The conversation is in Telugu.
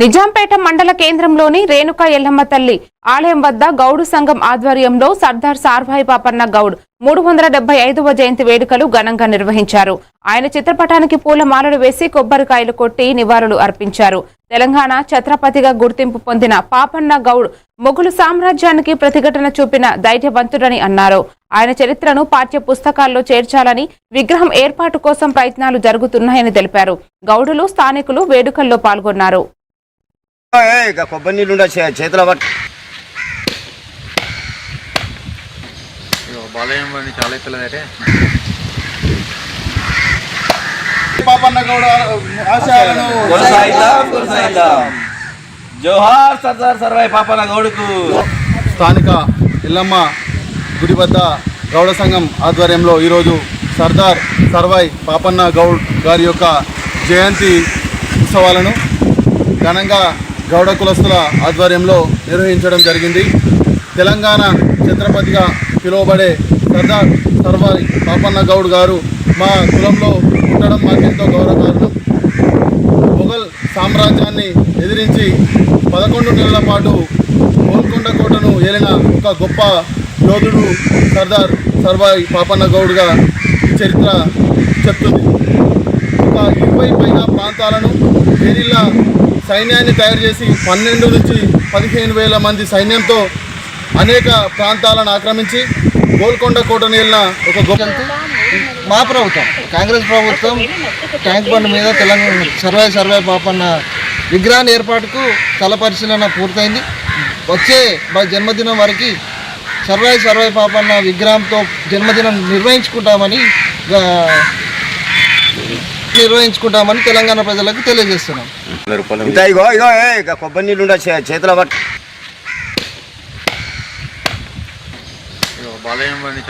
నిజాంపేట మండల కేంద్రంలోని రేణుకా ఎల్లమ్మ తల్లి ఆలయం వద్ద గౌడు సంఘం ఆధ్వర్యంలో సర్దార్ సార్భాయి పాపన్న గౌడ్ మూడు వందల డెబ్బై ఐదవ జయంతి వేడుకలు ఘనంగా నిర్వహించారు. ఆయన చిత్రపటానికి పూలమాలలు వేసి కొబ్బరికాయలు కొట్టి నివాళులు అర్పించారు. తెలంగాణ ఛత్రపతిగా గుర్తింపు పొందిన పాపన్న గౌడ్ మొఘలు సామ్రాజ్యానికి ప్రతిఘటన చూపిన ధైర్యవంతుడని అన్నారు. ఆయన చరిత్రను పాఠ్య పుస్తకాల్లో చేర్చాలని విగ్రహం ఏర్పాటు కోసం ప్రయత్నాలు జరుగుతున్నాయని తెలిపారు. గౌడులు స్థానికులు వేడుకల్లో పాల్గొన్నారు. ఇక కొబ్బరి నీళ్ళు ఉండే చేతిలో పట్టు. బాలయం చాలా పాపన్న గౌడ ఆశయాలను కొనసాగిద్దాం, కొనసాగిద్దాం. జోహార్ సర్దార్ సర్వాయి పాపన గౌడుకు. స్థానిక ఎల్లమ్మ గుడి వద్ద గౌడ సంఘం ఆధ్వర్యంలో ఈరోజు సర్దార్ సర్వాయ్ పాపన్న గౌడ్ గారి యొక్క జయంతి ఉత్సవాలను ఘనంగా గౌడ కులస్తుల ఆధ్వర్యంలో నిర్వహించడం జరిగింది. తెలంగాణ ఛత్రపతిగా పిలువబడే సర్దార్ సర్వారి పాపన్న గౌడ్ గారు మా కులంలో ఉండడం మాకెంతో గౌరవకారణం. మొఘల్ సామ్రాజ్యాన్ని ఎదిరించి పదకొండు నెలల పాటు గోల్కొండ కోటను ఏలిన ఒక గొప్ప యోధుడు సర్దార్ సర్వాయి పాపన్న గౌడ్గా చరిత్ర చెప్తుంది. ఒక ఇరవై పైన ప్రాంతాలను గెరిల్లా సైన్యాన్ని తయారు చేసి పన్నెండు నుంచి పదిహేను వేల మంది సైన్యంతో అనేక ప్రాంతాలను ఆక్రమించి గోల్కొండ కోటను వెళ్ళిన ఒక గొప్ప మా ప్రభుత్వం కాంగ్రెస్ ప్రభుత్వం ట్యాంక్ బండ్ మీద తెలంగాణ సర్వే సర్వే పాపన్న విగ్రహాన్ని ఏర్పాటుకు స్థల పరిశీలన పూర్తయింది. వచ్చే జన్మదినం వరకు సర్వే సర్వే పాపన్న విగ్రహంతో జన్మదినం నిర్వహించుకుంటామని నిర్వహించుకుంటామని తెలంగాణ ప్రజలకు తెలియజేస్తున్నాం. ఇగో ఇగో కొబ్బరి నీళ్ళు చేతిలో పట్టు. అని